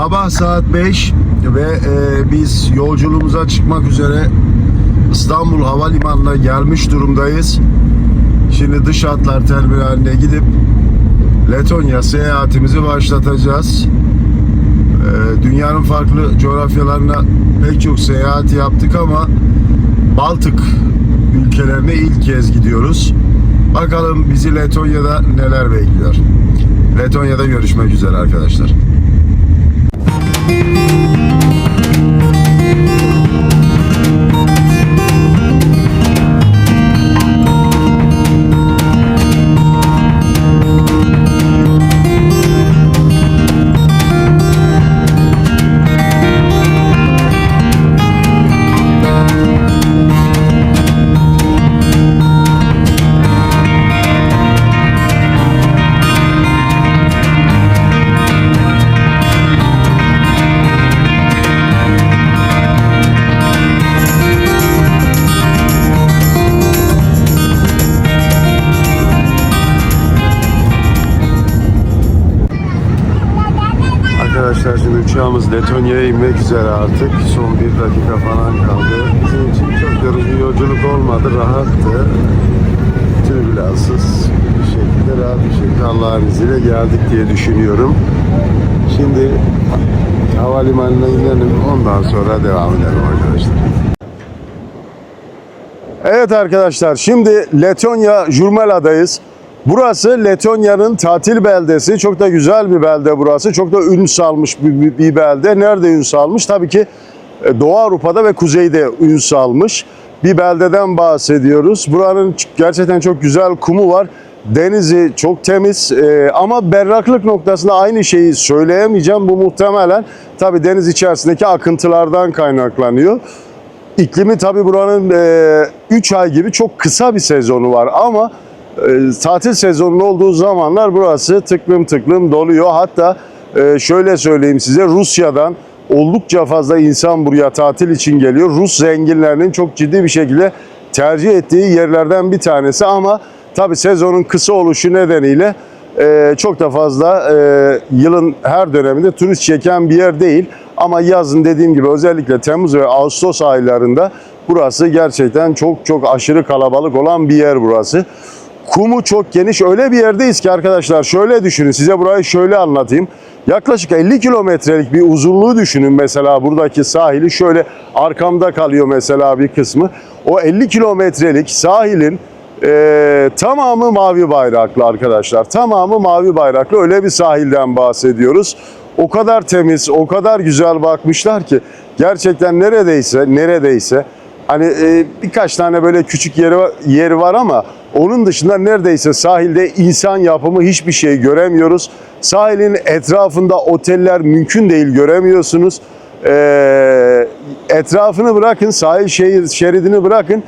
Sabah saat 5 ve e, biz yolculuğumuza çıkmak üzere İstanbul Havalimanı'na gelmiş durumdayız. Şimdi dış hatlar terminaline gidip Letonya seyahatimizi başlatacağız. E, dünyanın farklı coğrafyalarına pek çok seyahat yaptık ama Baltık ülkelerine ilk kez gidiyoruz. Bakalım bizi Letonya'da neler bekliyor. Letonya'da görüşmek üzere arkadaşlar. Thank you. Letonya'ya inmek üzere artık. Son bir dakika falan kaldı. Bizim için çok yorucu yolculuk olmadı. Rahattı. Türbülansız bir şekilde rahat bir şekilde Allah'ın izniyle geldik diye düşünüyorum. Şimdi havalimanına inelim. Ondan sonra devam edelim arkadaşlar. Evet arkadaşlar şimdi Letonya Jurmala'dayız. Burası Letonya'nın tatil beldesi. Çok da güzel bir belde burası. Çok da ün salmış bir, bir- belde. Nerede ün salmış? Tabii ki e, Doğu Avrupa'da ve kuzeyde ün salmış. Bir beldeden bahsediyoruz. Buranın gerçekten çok güzel kumu var. Denizi çok temiz e, ama berraklık noktasında aynı şeyi söyleyemeyeceğim. Bu muhtemelen tabii deniz içerisindeki akıntılardan kaynaklanıyor. İklimi tabii buranın 3 ay gibi çok kısa bir sezonu var ama e, tatil sezonu olduğu zamanlar burası tıklım tıklım doluyor. Hatta e, şöyle söyleyeyim size Rusya'dan oldukça fazla insan buraya tatil için geliyor. Rus zenginlerinin çok ciddi bir şekilde tercih ettiği yerlerden bir tanesi ama tabii sezonun kısa oluşu nedeniyle e, çok da fazla e, yılın her döneminde turist çeken bir yer değil. Ama yazın dediğim gibi özellikle Temmuz ve Ağustos aylarında burası gerçekten çok çok aşırı kalabalık olan bir yer burası. Kumu çok geniş öyle bir yerdeyiz ki arkadaşlar şöyle düşünün size burayı şöyle anlatayım. Yaklaşık 50 kilometrelik bir uzunluğu düşünün mesela buradaki sahili şöyle arkamda kalıyor mesela bir kısmı. O 50 kilometrelik sahilin ee, tamamı mavi bayraklı arkadaşlar. Tamamı mavi bayraklı. Öyle bir sahilden bahsediyoruz. O kadar temiz, o kadar güzel bakmışlar ki gerçekten neredeyse neredeyse hani e, birkaç tane böyle küçük yeri yeri var ama onun dışında neredeyse sahilde insan yapımı hiçbir şey göremiyoruz. Sahilin etrafında oteller mümkün değil göremiyorsunuz. Ee, etrafını bırakın, sahil şehir şeridini bırakın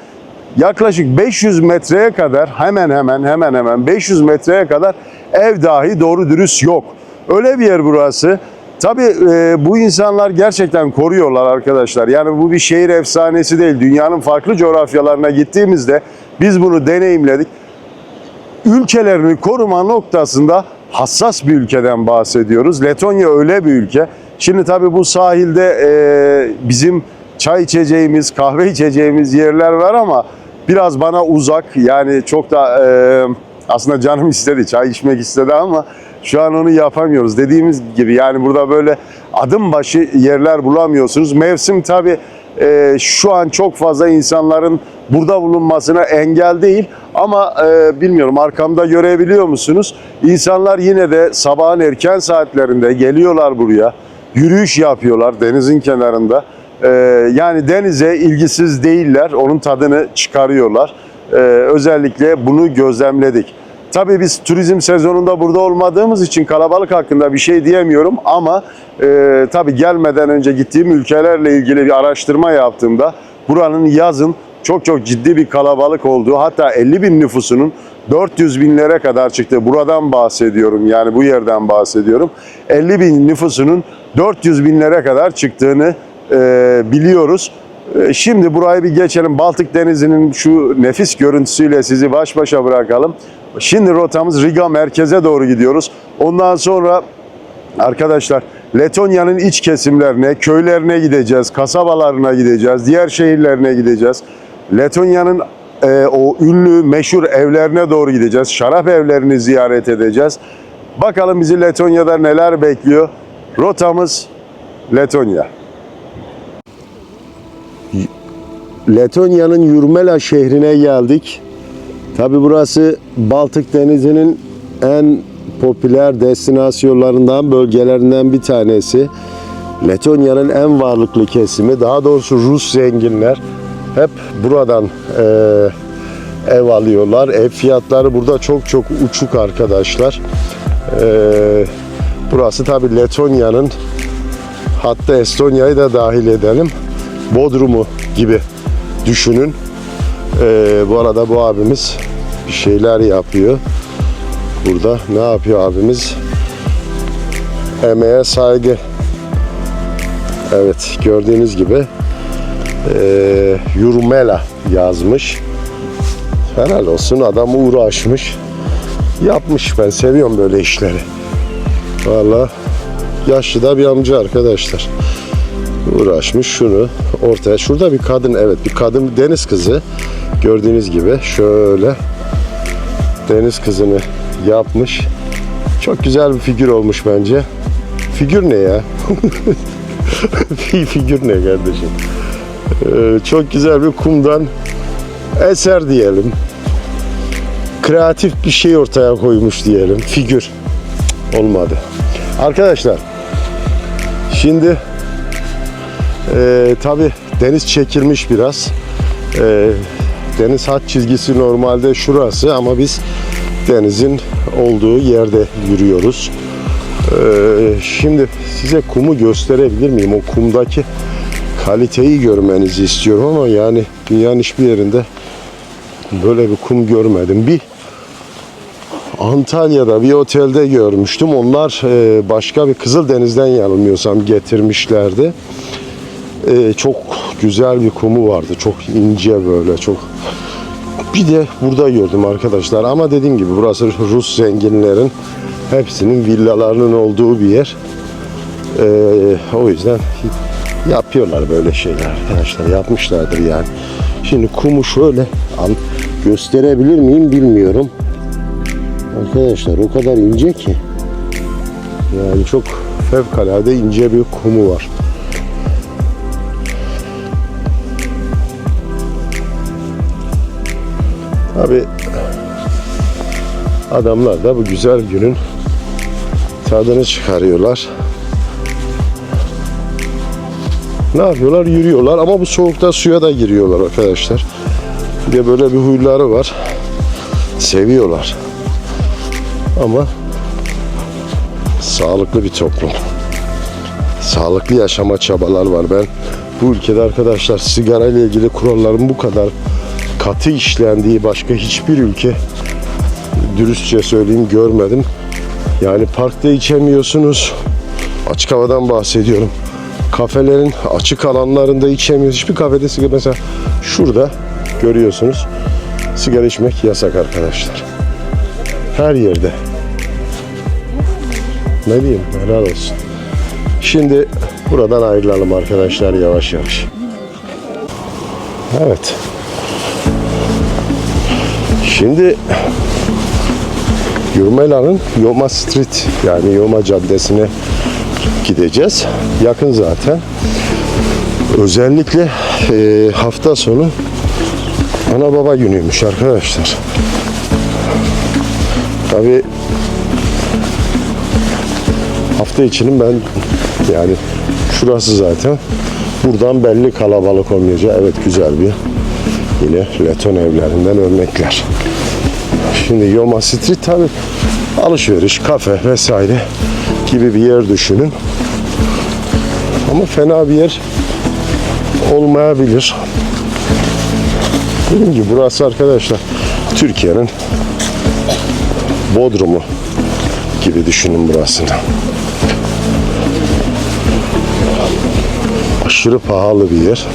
yaklaşık 500 metreye kadar hemen hemen hemen hemen 500 metreye kadar ev dahi doğru dürüst yok. Öyle bir yer burası. Tabii e, bu insanlar gerçekten koruyorlar arkadaşlar. Yani bu bir şehir efsanesi değil. Dünyanın farklı coğrafyalarına gittiğimizde biz bunu deneyimledik. Ülkelerini koruma noktasında hassas bir ülkeden bahsediyoruz. Letonya öyle bir ülke. Şimdi tabii bu sahilde e, bizim çay içeceğimiz, kahve içeceğimiz yerler var ama biraz bana uzak. Yani çok da e, aslında canım istedi, çay içmek istedi ama şu an onu yapamıyoruz. Dediğimiz gibi yani burada böyle adım başı yerler bulamıyorsunuz. Mevsim tabii e, şu an çok fazla insanların burada bulunmasına engel değil ama e, bilmiyorum arkamda görebiliyor musunuz? İnsanlar yine de sabahın erken saatlerinde geliyorlar buraya. Yürüyüş yapıyorlar denizin kenarında. E, yani denize ilgisiz değiller. Onun tadını çıkarıyorlar. E, özellikle bunu gözlemledik. Tabii biz turizm sezonunda burada olmadığımız için kalabalık hakkında bir şey diyemiyorum ama e, tabii gelmeden önce gittiğim ülkelerle ilgili bir araştırma yaptığımda buranın yazın çok çok ciddi bir kalabalık olduğu hatta 50 bin nüfusunun 400 binlere kadar çıktı. Buradan bahsediyorum yani bu yerden bahsediyorum. 50 bin nüfusunun 400 binlere kadar çıktığını e, biliyoruz. E, Şimdi burayı bir geçelim. Baltık Denizi'nin şu nefis görüntüsüyle sizi baş başa bırakalım. Şimdi rotamız Riga merkeze doğru gidiyoruz. Ondan sonra Arkadaşlar Letonya'nın iç kesimlerine, köylerine gideceğiz, kasabalarına gideceğiz, diğer şehirlerine gideceğiz. Letonya'nın e, o ünlü, meşhur evlerine doğru gideceğiz. Şarap evlerini ziyaret edeceğiz. Bakalım bizi Letonya'da neler bekliyor. Rotamız Letonya. Letonya'nın Yurmela şehrine geldik. Tabi burası Baltık Denizi'nin en popüler destinasyonlarından, bölgelerinden bir tanesi. Letonya'nın en varlıklı kesimi, daha doğrusu Rus zenginler hep buradan eee, ev alıyorlar. Ev fiyatları burada çok çok uçuk arkadaşlar. Eee, burası tabi Letonya'nın hatta Estonya'yı da dahil edelim. Bodrum'u gibi düşünün. Ee, bu arada bu abimiz bir şeyler yapıyor. Burada ne yapıyor abimiz? Emeğe saygı. Evet gördüğünüz gibi ee, Yurmela yazmış. Helal olsun adam uğraşmış. Yapmış ben seviyorum böyle işleri. Valla yaşlı da bir amca arkadaşlar uğraşmış şunu ortaya. Şurada bir kadın evet bir kadın deniz kızı gördüğünüz gibi şöyle deniz kızını yapmış. Çok güzel bir figür olmuş bence. Figür ne ya? Fi- figür ne kardeşim? Ee, çok güzel bir kumdan eser diyelim. Kreatif bir şey ortaya koymuş diyelim. Figür. Olmadı. Arkadaşlar şimdi ee, Tabi deniz çekilmiş biraz. Ee, deniz hat çizgisi normalde şurası ama biz denizin olduğu yerde yürüyoruz. Ee, şimdi size kumu gösterebilir miyim? O kumdaki kaliteyi görmenizi istiyorum ama yani dünyanın hiçbir yerinde böyle bir kum görmedim. Bir Antalya'da bir otelde görmüştüm. Onlar e, başka bir Kızıldeniz'den yanılmıyorsam getirmişlerdi. Ee, çok güzel bir kumu vardı. Çok ince böyle çok. Bir de burada gördüm arkadaşlar. Ama dediğim gibi burası Rus zenginlerin hepsinin villalarının olduğu bir yer. Ee, o yüzden yapıyorlar böyle şeyler arkadaşlar. Yapmışlardır yani. Şimdi kumu şöyle an gösterebilir miyim bilmiyorum. Arkadaşlar o kadar ince ki. Yani çok fevkalade ince bir kumu var. Abi adamlar da bu güzel günün tadını çıkarıyorlar. Ne yapıyorlar? Yürüyorlar ama bu soğukta suya da giriyorlar arkadaşlar. Bir böyle bir huyları var. Seviyorlar. Ama sağlıklı bir toplum. Sağlıklı yaşama çabalar var. Ben bu ülkede arkadaşlar sigara ile ilgili kuralların bu kadar katı işlendiği başka hiçbir ülke dürüstçe söyleyeyim görmedim. Yani parkta içemiyorsunuz. Açık havadan bahsediyorum. Kafelerin açık alanlarında içemiyoruz. Hiçbir kafede sigara mesela şurada görüyorsunuz. Sigara içmek yasak arkadaşlar. Her yerde. Ne diyeyim? Helal olsun. Şimdi buradan ayrılalım arkadaşlar yavaş yavaş. Evet. Şimdi Yurmela'nın Yoma Street yani Yoma Caddesi'ne gideceğiz. Yakın zaten. Özellikle e, hafta sonu ana baba günüymüş arkadaşlar. Tabi hafta içinin ben yani şurası zaten buradan belli kalabalık olmayacak. Evet güzel bir yine Leton evlerinden örnekler. Şimdi Yoma Street tabi alışveriş, kafe vesaire gibi bir yer düşünün. Ama fena bir yer olmayabilir. Dediğim gibi burası arkadaşlar Türkiye'nin Bodrum'u gibi düşünün burasını. Aşırı pahalı bir yer.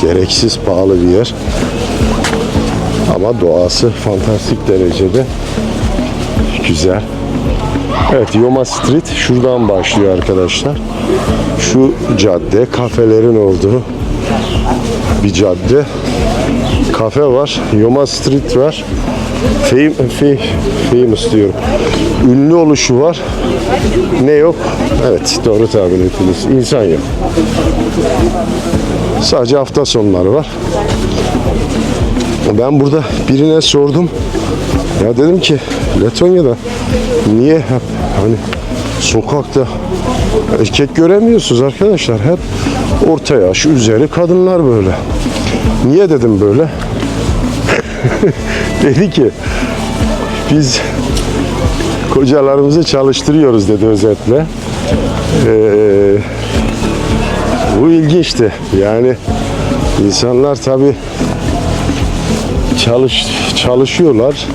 Gereksiz pahalı bir yer. Ama doğası fantastik derecede güzel. Evet Yoma Street şuradan başlıyor arkadaşlar. Şu cadde kafelerin olduğu bir cadde. Kafe var. Yoma Street var. Fame, fe- famous diyorum. Ünlü oluşu var. Ne yok? Evet doğru tabir ettiniz. İnsan yok. Sadece hafta sonları var. Ben burada birine sordum. Ya dedim ki Letonya'da niye hep hani sokakta erkek göremiyorsunuz arkadaşlar. Hep orta yaş üzeri kadınlar böyle. Niye dedim böyle? dedi ki biz kocalarımızı çalıştırıyoruz dedi özetle. Ee, bu ilginçti. Yani insanlar tabi çalış çalışıyorlar.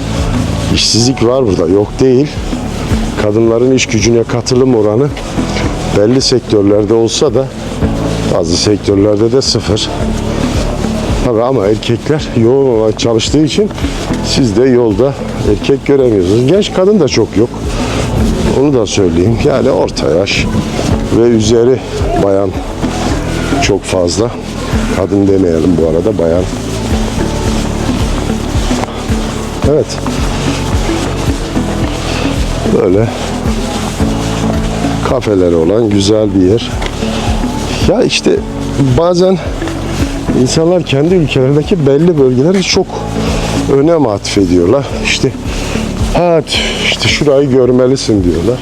İşsizlik var burada. Yok değil. Kadınların iş gücüne katılım oranı belli sektörlerde olsa da bazı sektörlerde de sıfır. Tabii ama erkekler yoğun olarak çalıştığı için siz de yolda erkek göremiyorsunuz. Genç kadın da çok yok. Onu da söyleyeyim. Yani orta yaş ve üzeri bayan çok fazla. Kadın demeyelim bu arada bayan. Evet. Böyle kafeleri olan güzel bir yer. Ya işte bazen insanlar kendi ülkelerindeki belli bölgeleri çok önem atfediyorlar. İşte ha işte şurayı görmelisin diyorlar.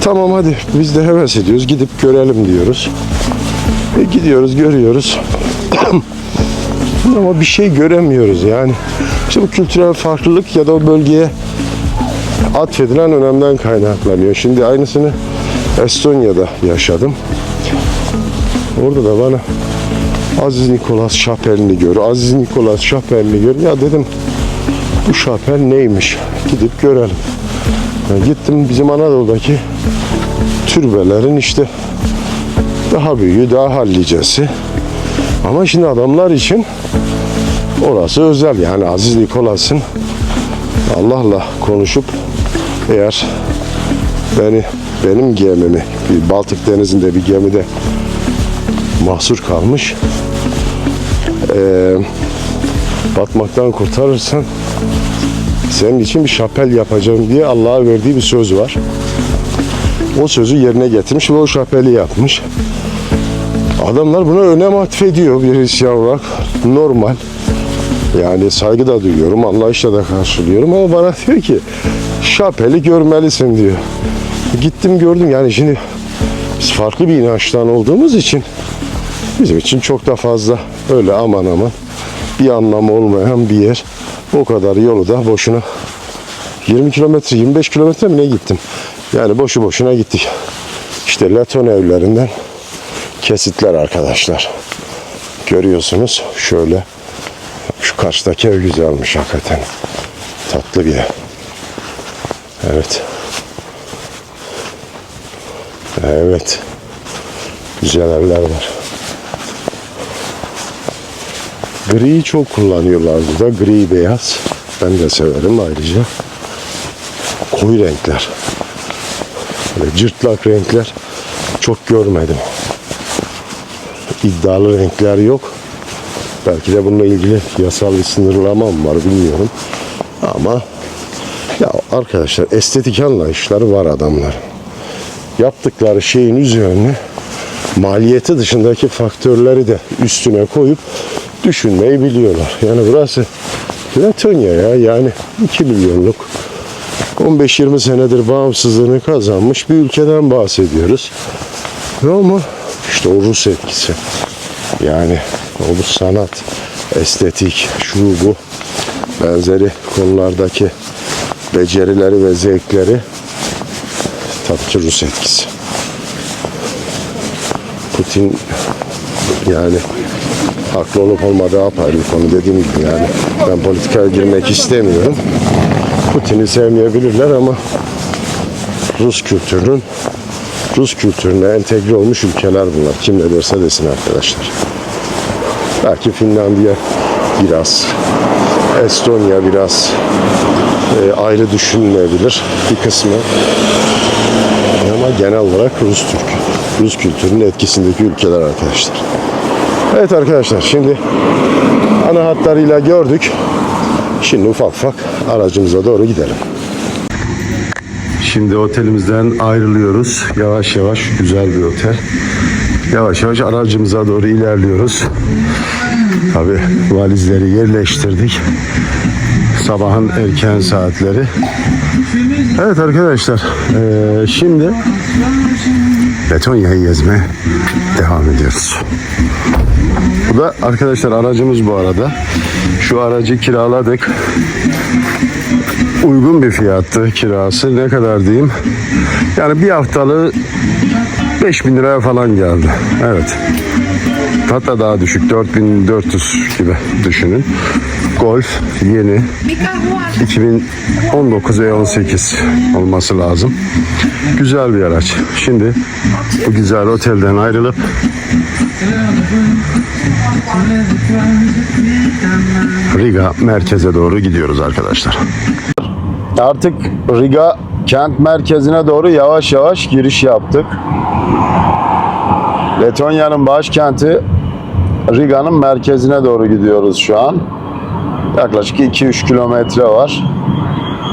Tamam hadi biz de heves ediyoruz. Gidip görelim diyoruz. E, gidiyoruz, görüyoruz. Ama bir şey göremiyoruz yani. İşte bu kültürel farklılık ya da o bölgeye atfedilen önemden kaynaklanıyor. Şimdi aynısını Estonya'da yaşadım. Orada da bana Aziz Nikolas Şapel'ini gör, Aziz Nikolas Şapel'ini gör. Ya dedim bu şapel neymiş? Gidip görelim. Ya gittim bizim Anadolu'daki türbelerin işte daha büyüğü, daha hallicesi. Ama şimdi adamlar için orası özel. Yani Aziz Nikolas'ın Allah'la konuşup eğer beni benim gemimi bir Baltık Denizi'nde bir gemide mahsur kalmış eee, batmaktan kurtarırsan senin için bir şapel yapacağım diye Allah'a verdiği bir söz var. O sözü yerine getirmiş ve o şapeli yapmış. Adamlar buna önem atfediyor bir Hristiyan olarak. Normal. Yani saygı da duyuyorum, anlayışla da karşılıyorum ama bana diyor ki şapeli görmelisin diyor. Gittim gördüm yani şimdi biz farklı bir inançtan olduğumuz için bizim için çok da fazla öyle aman aman bir anlamı olmayan bir yer. O kadar yolu da boşuna 20 kilometre 25 kilometre mi ne gittim. Yani boşu boşuna gittik. İşte Laton evlerinden kesitler arkadaşlar. Görüyorsunuz şöyle şu karşıdaki ev güzelmiş hakikaten. Tatlı bir ev. Evet. Evet. Güzel evler var. Griyi çok kullanıyorlar burada. Gri beyaz. Ben de severim ayrıca. Koyu renkler. Böyle cırtlak renkler çok görmedim. İddialı renkler yok. Belki de bununla ilgili yasal bir sınırlama var bilmiyorum. Ama arkadaşlar estetik anlayışları var adamlar. Yaptıkları şeyin üzerine maliyeti dışındaki faktörleri de üstüne koyup düşünmeyi biliyorlar. Yani burası Letonya ya yani 2 milyonluk 15-20 senedir bağımsızlığını kazanmış bir ülkeden bahsediyoruz. Ama işte o Rus etkisi. Yani o sanat, estetik, şu bu benzeri konulardaki becerileri ve zevkleri ki Rus etkisi. Putin yani haklı olup olmadığı apayrı bir konu dediğim gibi yani ben politikaya girmek istemiyorum. Putin'i sevmeyebilirler ama Rus kültürünün Rus kültürüne entegre olmuş ülkeler bunlar. Kim ne derse desin arkadaşlar. Belki Finlandiya biraz, Estonya biraz ayrı düşünülebilir bir kısmı. ama genel olarak Rus Türk. Rus kültürünün etkisindeki ülkeler arkadaşlar. Evet arkadaşlar şimdi ana hatlarıyla gördük. Şimdi ufak ufak aracımıza doğru gidelim. Şimdi otelimizden ayrılıyoruz. Yavaş yavaş güzel bir otel. Yavaş yavaş aracımıza doğru ilerliyoruz. Tabi valizleri yerleştirdik. Sabahın erken saatleri. Evet arkadaşlar eee, şimdi Letonya'yı gezmeye devam ediyoruz. Bu da arkadaşlar aracımız bu arada. Şu aracı kiraladık. Uygun bir fiyattı kirası. Ne kadar diyeyim? Yani bir haftalığı 5000 liraya falan geldi. Evet. Hatta daha düşük 4400 gibi düşünün. Golf yeni 2019 ve 18 olması lazım. Güzel bir araç. Şimdi bu güzel otelden ayrılıp Riga merkeze doğru gidiyoruz arkadaşlar. Artık Riga kent merkezine doğru yavaş yavaş giriş yaptık. Letonya'nın başkenti Riga'nın merkezine doğru gidiyoruz şu an. Yaklaşık 2-3 kilometre var.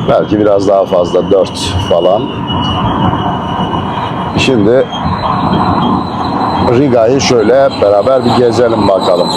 Belki biraz daha fazla 4 falan. Şimdi Riga'yı şöyle hep beraber bir gezelim bakalım.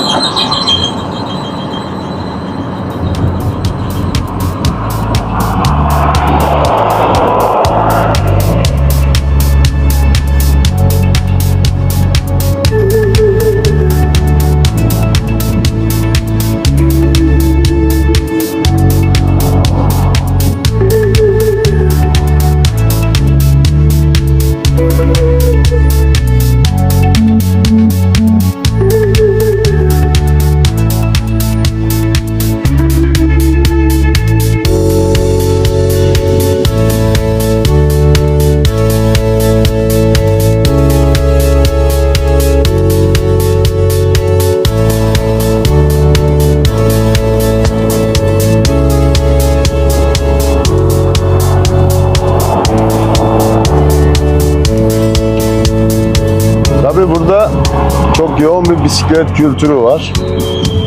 Bisiklet kültürü var.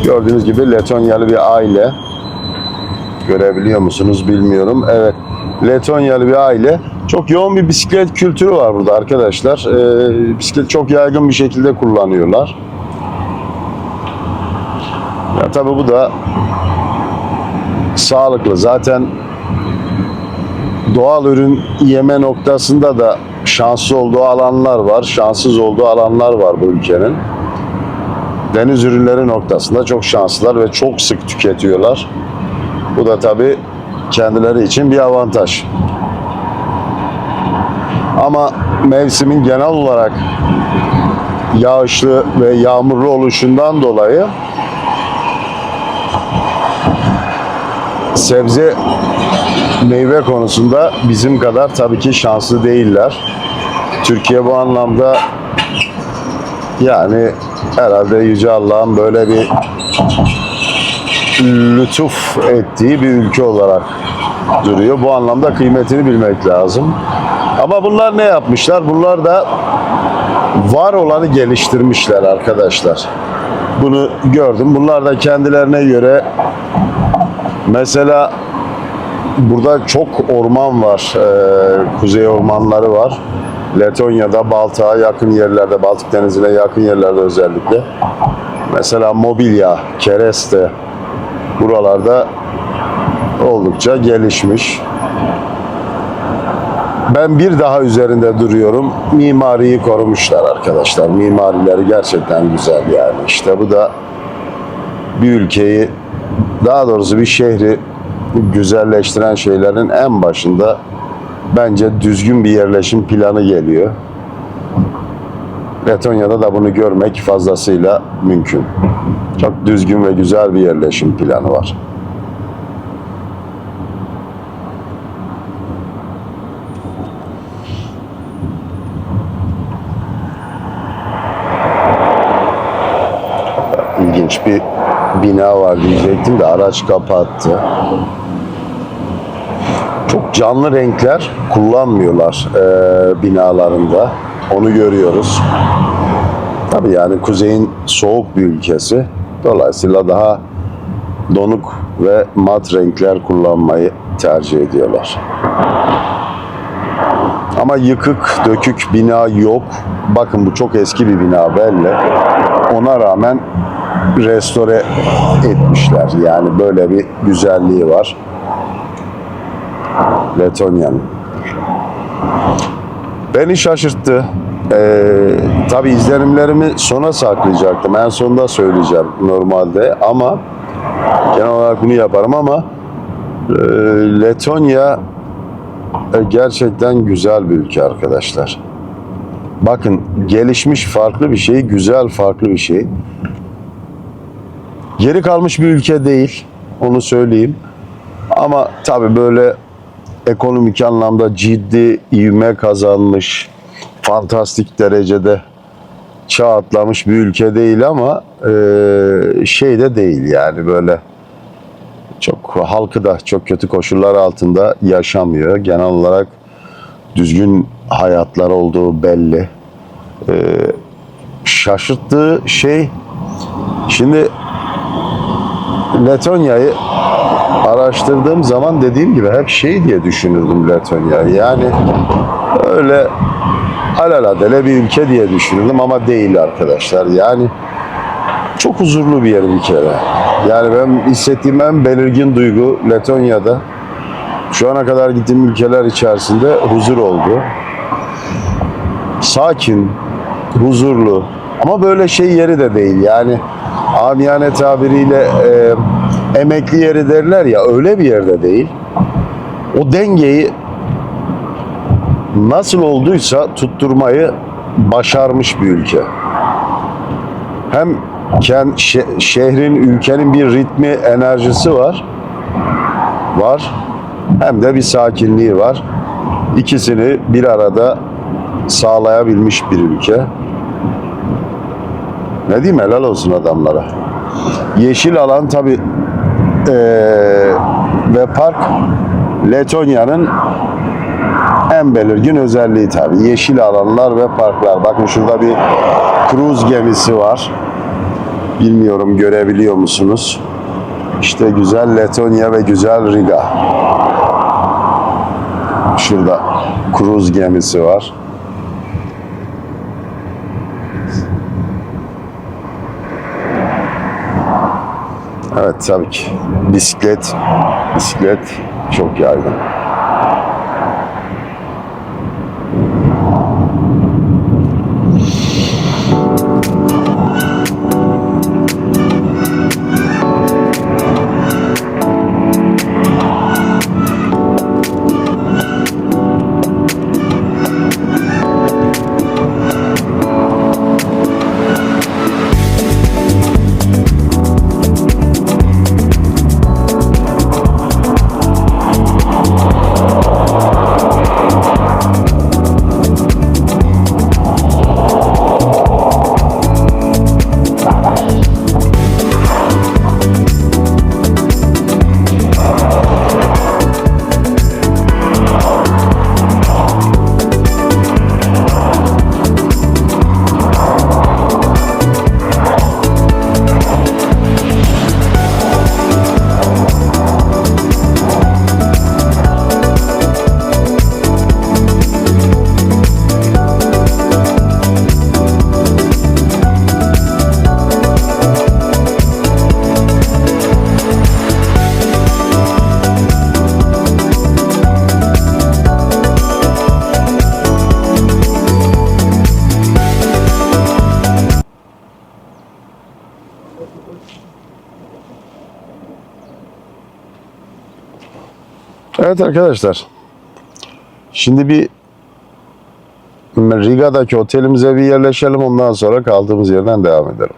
Gördüğünüz gibi Letonyalı bir aile. Görebiliyor musunuz bilmiyorum. Evet. Letonyalı bir aile. Çok yoğun bir bisiklet kültürü var burada arkadaşlar. Ee, bisiklet çok yaygın bir şekilde kullanıyorlar. Ya tabii bu da sağlıklı. Zaten doğal ürün yeme noktasında da şanslı olduğu alanlar var, şanssız olduğu alanlar var bu ülkenin. Deniz ürünleri noktasında çok şanslılar ve çok sık tüketiyorlar. Bu da tabii kendileri için bir avantaj. Ama mevsimin genel olarak yağışlı ve yağmurlu oluşundan dolayı sebze meyve konusunda bizim kadar tabii ki şanslı değiller. Türkiye bu anlamda yani herhalde Yüce Allah'ın böyle bir lütuf ettiği bir ülke olarak duruyor. Bu anlamda kıymetini bilmek lazım. Ama bunlar ne yapmışlar? Bunlar da var olanı geliştirmişler arkadaşlar. Bunu gördüm. Bunlar da kendilerine göre mesela burada çok orman var. Ee, kuzey ormanları var. Letonya'da Baltık'a yakın yerlerde, Baltık Denizi'ne yakın yerlerde özellikle. Mesela mobilya, kereste buralarda oldukça gelişmiş. Ben bir daha üzerinde duruyorum. Mimariyi korumuşlar arkadaşlar. Mimarileri gerçekten güzel yani. İşte bu da bir ülkeyi daha doğrusu bir şehri güzelleştiren şeylerin en başında bence düzgün bir yerleşim planı geliyor. Letonya'da da bunu görmek fazlasıyla mümkün. Çok düzgün ve güzel bir yerleşim planı var. İlginç bir bina var diyecektim de araç kapattı. Çok canlı renkler kullanmıyorlar e, binalarında. Onu görüyoruz. Tabii yani kuzeyin soğuk bir ülkesi. Dolayısıyla daha donuk ve mat renkler kullanmayı tercih ediyorlar. Ama yıkık, dökük bina yok. Bakın bu çok eski bir bina belli. Ona rağmen restore etmişler. Yani böyle bir güzelliği var. Letonya'nın. Beni şaşırttı. Ee, tabii izlenimlerimi sona saklayacaktım. En sonunda söyleyeceğim normalde ama genel olarak bunu yaparım ama e, Letonya e, gerçekten güzel bir ülke arkadaşlar. Bakın gelişmiş farklı bir şey, güzel farklı bir şey. Geri kalmış bir ülke değil, onu söyleyeyim. Ama tabii böyle ekonomik anlamda ciddi ivme kazanmış, fantastik derecede çağ atlamış bir ülke değil ama e, şey de değil yani böyle çok halkı da çok kötü koşullar altında yaşamıyor. Genel olarak düzgün hayatlar olduğu belli. Ee, şaşırttığı şey şimdi Letonya'yı araştırdığım zaman dediğim gibi hep şey diye düşünürdüm Letonya'yı. Yani öyle alelade bir ülke diye düşünürdüm ama değil arkadaşlar. Yani çok huzurlu bir yer bir kere. Yani ben hissettiğim en belirgin duygu Letonya'da şu ana kadar gittiğim ülkeler içerisinde huzur oldu. Sakin, huzurlu ama böyle şey yeri de değil yani amiyane tabiriyle e, emekli yeri derler ya öyle bir yerde değil. O dengeyi nasıl olduysa tutturmayı başarmış bir ülke. Hem kent, şe- şehrin, ülkenin bir ritmi, enerjisi var. Var. Hem de bir sakinliği var. İkisini bir arada sağlayabilmiş bir ülke. Ne diyeyim helal olsun adamlara. Yeşil alan tabi ve park Letonya'nın en belirgin özelliği tabi. Yeşil alanlar ve parklar. Bakın şurada bir kruz gemisi var. Bilmiyorum görebiliyor musunuz? İşte güzel Letonya ve güzel Riga. Şurada kruz gemisi var. Evet tabii ki bisiklet, bisiklet çok yaygın. Evet arkadaşlar. Şimdi bir Riga'daki otelimize bir yerleşelim ondan sonra kaldığımız yerden devam edelim.